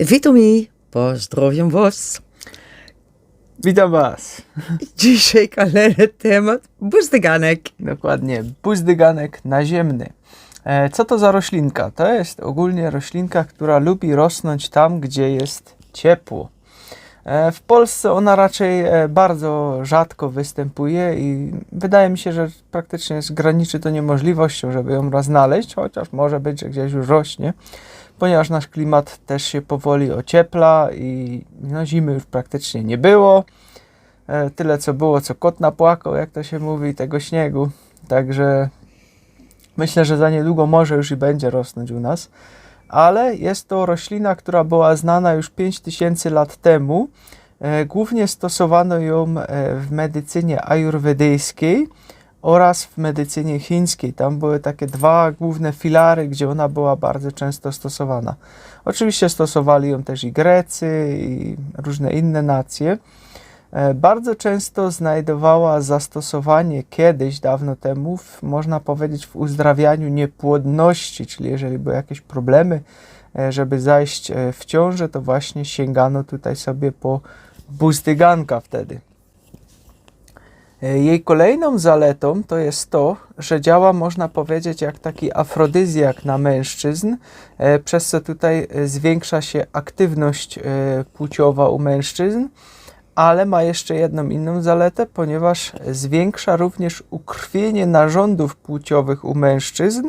Witam i pozdrowiam was. Witam Was. Dzisiaj kolejny temat, buzdyganek. Dokładnie, buzdyganek naziemny. E, co to za roślinka? To jest ogólnie roślinka, która lubi rosnąć tam, gdzie jest ciepło. E, w Polsce ona raczej e, bardzo rzadko występuje i wydaje mi się, że praktycznie graniczy to niemożliwością, żeby ją znaleźć, chociaż może być, że gdzieś już rośnie, ponieważ nasz klimat też się powoli ociepla i no, zimy już praktycznie nie było. E, Tyle co było, co kot napłakał, jak to się mówi, tego śniegu. Także myślę, że za niedługo może już i będzie rosnąć u nas. Ale jest to roślina, która była znana już 5000 lat temu. E, Głównie stosowano ją e, w medycynie ajurwedyjskiej oraz w medycynie chińskiej. Tam były takie dwa główne filary, gdzie ona była bardzo często stosowana. Oczywiście stosowali ją też i Grecy, i różne inne nacje. E, Bardzo często znajdowała zastosowanie kiedyś, dawno temu, w, można powiedzieć, w uzdrawianiu niepłodności, czyli jeżeli były jakieś problemy, e, żeby zajść e, w ciążę, to właśnie sięgano tutaj sobie po buzdyganka wtedy. Jej kolejną zaletą to jest to, że działa, można powiedzieć, jak taki afrodyzjak na mężczyzn, przez co tutaj zwiększa się aktywność płciowa u mężczyzn ale ma jeszcze jedną inną zaletę, ponieważ zwiększa również ukrwienie narządów płciowych u mężczyzn,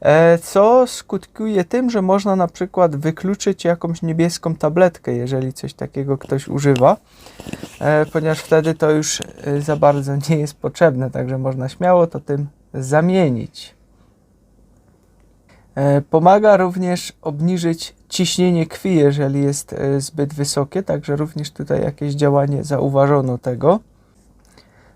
e, co skutkuje tym, że można na przykład wykluczyć jakąś niebieską tabletkę, jeżeli coś takiego ktoś używa, e, ponieważ wtedy to już e, za bardzo nie jest potrzebne, także można śmiało to tym zamienić. Pomaga również obniżyć ciśnienie krwi, jeżeli jest e, zbyt wysokie, także również tutaj jakieś działanie zauważono tego.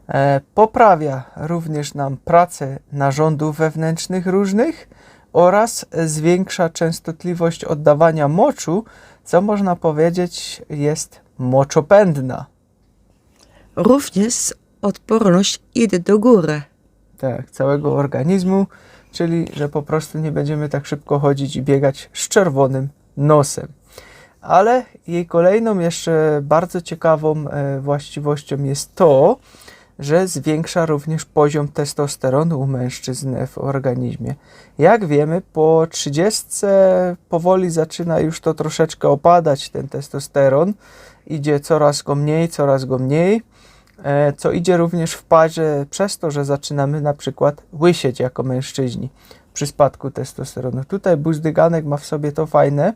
E, Poprawia również nam pracę narządów wewnętrznych różnych oraz zwiększa częstotliwość oddawania moczu, co można powiedzieć jest moczopędna. Również odporność idzie do góry. tak, całego organizmu, czyli że po prostu nie będziemy tak szybko chodzić i biegać z czerwonym nosem. Ale jej kolejną jeszcze bardzo ciekawą e, właściwością jest to, że zwiększa również poziom testosteronu u mężczyzn w organizmie. Jak wiemy, po 30 powoli zaczyna już to troszeczkę opadać, ten testosteron. Idzie coraz go mniej, coraz go mniej e, co idzie również w parze przez to, że zaczynamy na przykład łysieć jako mężczyźni przy spadku testosteronu. Tutaj buzdyganek ma w sobie to fajne,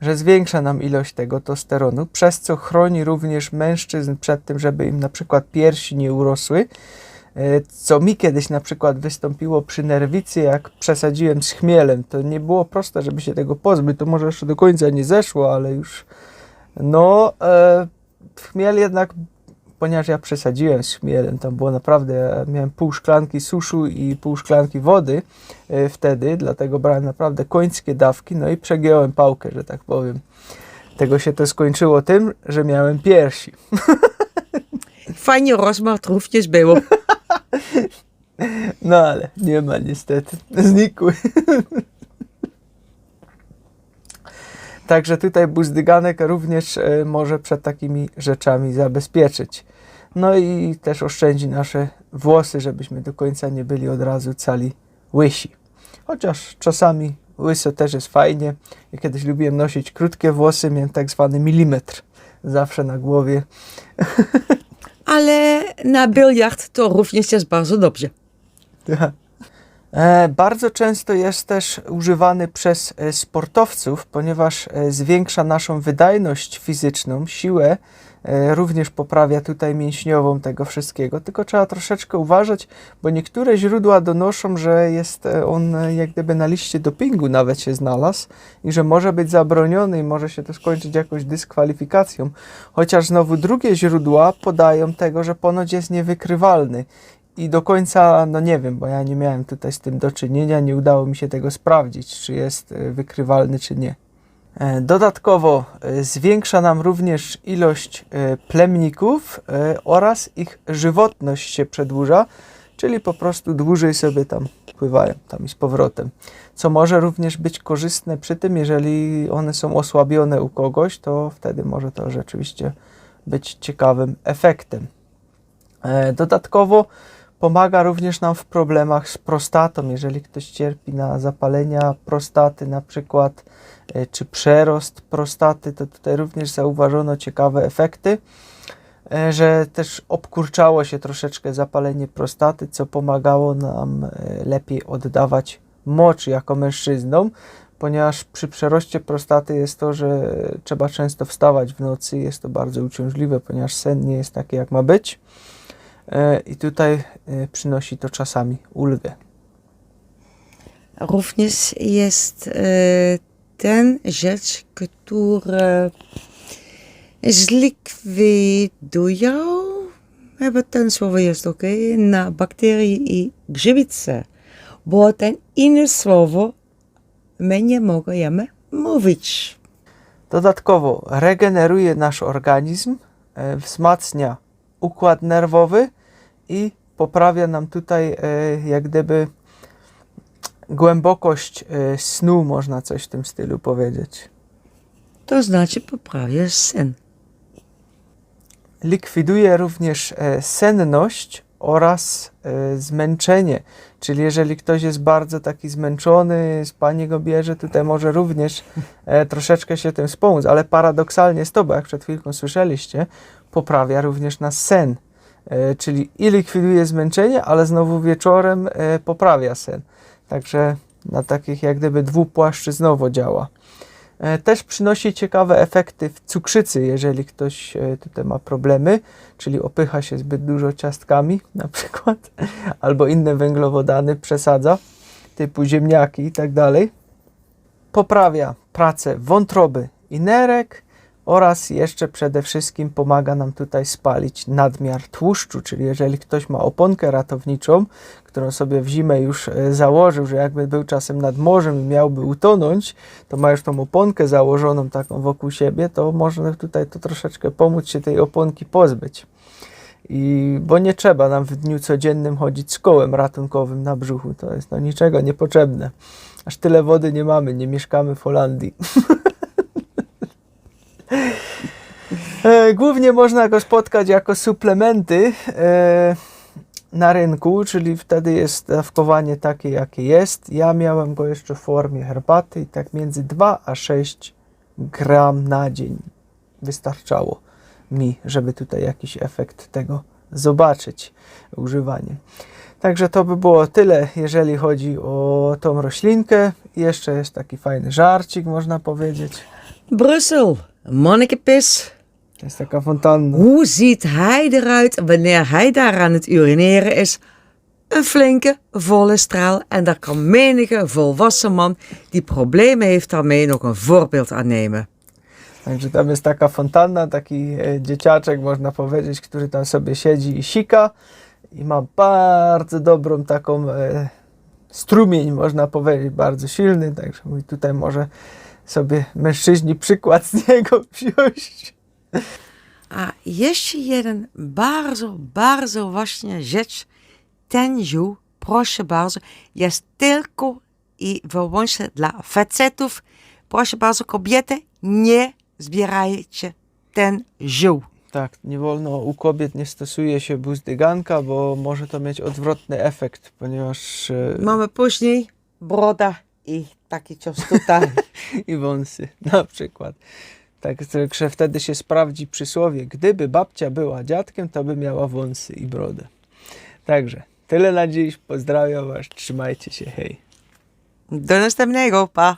że zwiększa nam ilość tego testosteronu, przez co chroni również mężczyzn przed tym, żeby im na przykład piersi nie urosły, e, co mi kiedyś na przykład wystąpiło przy nerwicy, jak przesadziłem z chmielem. To nie było proste, żeby się tego pozbyć. To może jeszcze do końca nie zeszło, ale już no, e, chmiel jednak ponieważ ja przesadziłem z chmielem, tam było naprawdę, ja miałem pół szklanki suszu i pół szklanki wody e, wtedy, dlatego brałem naprawdę końskie dawki, no i przegiąłem pałkę, że tak powiem. Tego się to skończyło tym, że miałem piersi. Fajnie rozmach również było. No ale nie ma niestety, znikły. Także tutaj buzdyganek również e, może przed takimi rzeczami zabezpieczyć. No i też oszczędzi nasze włosy, żebyśmy do końca nie byli od razu cali łysi. Chociaż czasami łyso też jest fajnie. Ja kiedyś lubiłem nosić krótkie włosy, miałem tak zwany milimetr zawsze na głowie. Ale na biliard to również jest bardzo dobrze. Tak. E, bardzo często jest też używany przez e, sportowców, ponieważ e, zwiększa naszą wydajność fizyczną, siłę, również poprawia tutaj mięśniową tego wszystkiego. Tylko trzeba troszeczkę uważać, bo niektóre źródła donoszą, że jest e, on e, jak gdyby na liście dopingu nawet się znalazł i że może być zabroniony i może się to skończyć jakąś dyskwalifikacją. Chociaż znowu drugie źródła podają tego, że ponoć jest niewykrywalny i do końca, no nie wiem, bo ja nie miałem tutaj z tym do czynienia, nie udało mi się tego sprawdzić, czy jest e, wykrywalny, czy nie. E, Dodatkowo e, zwiększa nam również ilość e, plemników oraz ich żywotność się przedłuża, czyli po prostu dłużej sobie tam pływają, tam i z powrotem. Co może również być korzystne przy tym, jeżeli one są osłabione u kogoś, to wtedy może to rzeczywiście być ciekawym efektem. Dodatkowo pomaga również nam w problemach z prostatą. Jeżeli ktoś cierpi na zapalenia prostaty, na przykład, e, czy przerost prostaty, to tutaj również zauważono ciekawe efekty, e, że też obkurczało się troszeczkę zapalenie prostaty, co pomagało nam e, lepiej oddawać mocz jako mężczyznom, ponieważ przy przeroście prostaty jest to, że trzeba często wstawać w nocy, jest to bardzo uciążliwe, ponieważ sen nie jest taki jak ma być. E, I tutaj e, przynosi to czasami ulgę. Również jest e, ten rzecz, która zlikwidują, chyba ten słowo jest ok, na bakterie i grzybice. Bo ten inne słowo my nie możemy mówić. Dodatkowo regeneruje nasz organizm, wzmacnia układ nerwowy i poprawia nam tutaj e, jak gdyby głębokość e, snu, można coś w tym stylu powiedzieć. To znaczy poprawia sen. likwiduje również e, senność oraz zmęczenie. Czyli jeżeli ktoś jest bardzo taki zmęczony, spanie go bierze, tutaj może również troszeczkę się tym wspomóc, ale paradoksalnie jest to, bo jak przed chwilką słyszeliście, poprawia również nas sen. E, czyli i likwiduje zmęczenie, ale znowu wieczorem e, poprawia sen. Także na takich jak gdyby dwupłaszczyznowo działa. E, Też przynosi ciekawe efekty w cukrzycy, jeżeli ktoś tutaj ma problemy, czyli opycha się zbyt dużo ciastkami na przykład, albo inne węglowodany przesadza, typu ziemniaki i tak dalej. Poprawia pracę wątroby i nerek oraz jeszcze przede wszystkim pomaga nam tutaj spalić nadmiar tłuszczu, czyli jeżeli ktoś ma oponkę ratowniczą, którą sobie w zimę już e, założył, że jakby był czasem nad morzem i miałby utonąć, to ma już tą oponkę założoną taką wokół siebie, to można tutaj to troszeczkę pomóc się tej oponki pozbyć. I, bo nie trzeba nam w dniu codziennym chodzić z kołem ratunkowym na brzuchu, to jest do niczego niepotrzebne. Aż tyle wody nie mamy, nie mieszkamy w Holandii. E, Głównie można go spotkać jako suplementy e, na rynku, czyli wtedy jest dawkowanie takie, jakie jest. Ja miałem go jeszcze w formie herbaty i tak między 2 a 6 gram na dzień wystarczało mi, żeby tutaj jakiś efekt tego zobaczyć używaniem. Także to by było tyle, jeżeli chodzi o tą roślinkę. Jeszcze jest taki fajny żarcik, można powiedzieć. Brussel, mannekepis. To jest taka fontanna. Hoe ziet hij eruit wanneer hij daar aan het urineren is? Een flinke, volle straal en daar kan menige volwassen man die problemen heeft daarmee nog een voorbeeld aan nemen. Także tam jest taka fontanna, taki dzieciaczek, można powiedzieć, który tam sobie siedzi i sika i ma bardzo dobrą taką strumień, można powiedzieć, bardzo silny, także mój tutaj może sobie mężczyźni przykład z niego wziąć. A jeszcze jeden bardzo, bardzo ważna rzecz. Ten ziół, proszę bardzo, jest tylko i wyłącznie dla facetów. Proszę bardzo, kobiety, nie zbierajcie ten ziół. Tak, nie wolno u kobiet nie stosuje się buzdyganka, bo może to mieć odwrotny efekt, ponieważ e, Mamy później broda i taki cios tutaj. i wąsy na przykład. Także wtedy się sprawdzi przysłowie, gdyby babcia była dziadkiem, to by miała wąsy i brodę. Także tyle na dziś, pozdrawiam was, trzymajcie się, hej. Do następnego, pa!